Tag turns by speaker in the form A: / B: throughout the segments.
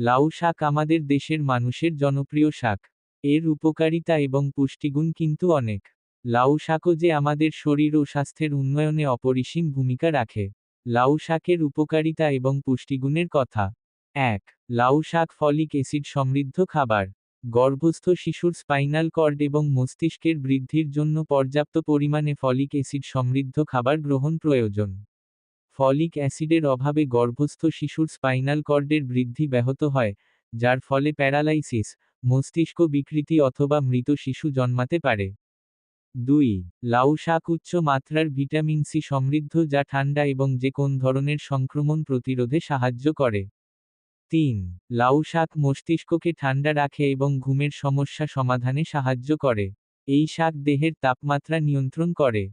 A: লাউ শাক আমাদের দেশের মানুষের জনপ্রিয় শাক। এর উপকারিতা এবং পুষ্টিগুণ কিন্তু অনেক। লাউ শাকও যে আমাদের শরীর ও স্বাস্থ্যের উন্নয়নে অপরিসীম ভূমিকা রাখে। লাউ শাকের উপকারিতা এবং পুষ্টিগুণের কথা। এক, লাউ শাক ফলিক অ্যাসিড সমৃদ্ধ খাবার। গর্ভস্থ শিশুর স্পাইনাল কর্ড এবং মস্তিষ্কের বৃদ্ধির জন্য পর্যাপ্ত পরিমাণে ফলিক অ্যাসিড সমৃদ্ধ খাবার গ্রহণ প্রয়োজন। ফলিক অ্যাসিডের অভাবে গর্ভস্থ শিশুর স্পাইনাল কর্ডের বৃদ্ধি ব্যাহত হয়, যার ফলে প্যারালাইসিস, মস্তিষ্ক বিকৃতি অথবা মৃত শিশু জন্মাতে পারে। দুই, লাউ শাক উচ্চ মাত্রার ভিটামিন সি সমৃদ্ধ যা ঠান্ডা এবং যে কোন ধরনের সংক্রমণ প্রতিরোধে সাহায্য করে। তিন, লাউ শাক মস্তিষ্ককে ঠান্ডা রাখে এবং ঘুমের সমস্যা সমাধানে সাহায্য করে। এই শাক দেহের তাপমাত্রা নিয়ন্ত্রণ করে।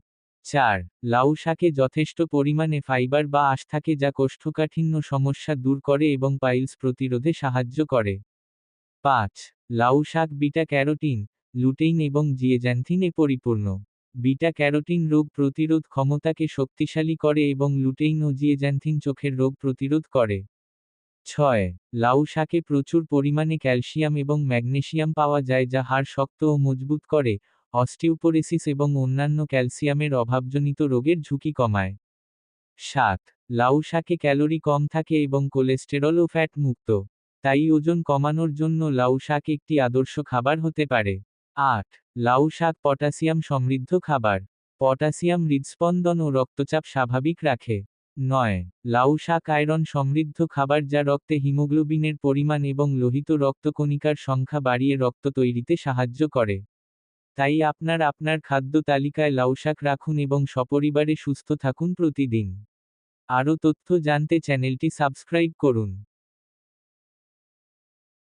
A: চার, লাউ শাকে যথেষ্ট পরিমাণে ফাইবার বা আঁশ থাকে যা কোষ্ঠকাঠিন্য সমস্যা দূর করে এবং পাইলস প্রতিরোধে সাহায্য করে। পাঁচ, লাউ শাক বিটা ক্যারোটিন, লুটেইন এবং জিয়েজ্যান্থিনে পরিপূর্ণ। বিটা ক্যারোটিন রোগ প্রতিরোধ ক্ষমতাকে শক্তিশালী করে এবং লুটেইন ও জিয়েজ্যান্থিন চোখের রোগ প্রতিরোধ করে। ছয়, লাউ শাকে প্রচুর পরিমাণে ক্যালসিয়াম এবং ম্যাগনেসিয়াম পাওয়া যায় যা হাড় শক্ত ও মজবুত করে অস্টিওপোরেসিস এবং অন্যান্য ক্যালসিয়ামের অভাবজনিত রোগের ঝুঁকি কমায়। সাত, লাউ শাকে ক্যালোরি কম থাকে এবং কোলেস্টেরল ও ফ্যাট মুক্ত, তাই ওজন কমানোর জন্য লাউ শাক একটি আদর্শ খাবার হতে পারে। আট, লাউ শাক পটাশিয়াম সমৃদ্ধ খাবার, পটাশিয়াম হৃদস্পন্দন ও রক্তচাপ স্বাভাবিক রাখে। নয়, লাউ শাক আয়রন সমৃদ্ধ খাবার যা রক্তে হিমোগ্লোবিনের পরিমাণ এবং লোহিত রক্তকণিকার সংখ্যা বাড়িয়ে রক্ত তৈরিতে সাহায্য করে। তাই আপনার আপনার খাদ্য তালিকায় লাউশাক রাখুন এবং সপরিবারে সুস্থ থাকুন প্রতিদিন। আরও তথ্য জানতে চ্যানেলটি সাবস্ক্রাইব করুন।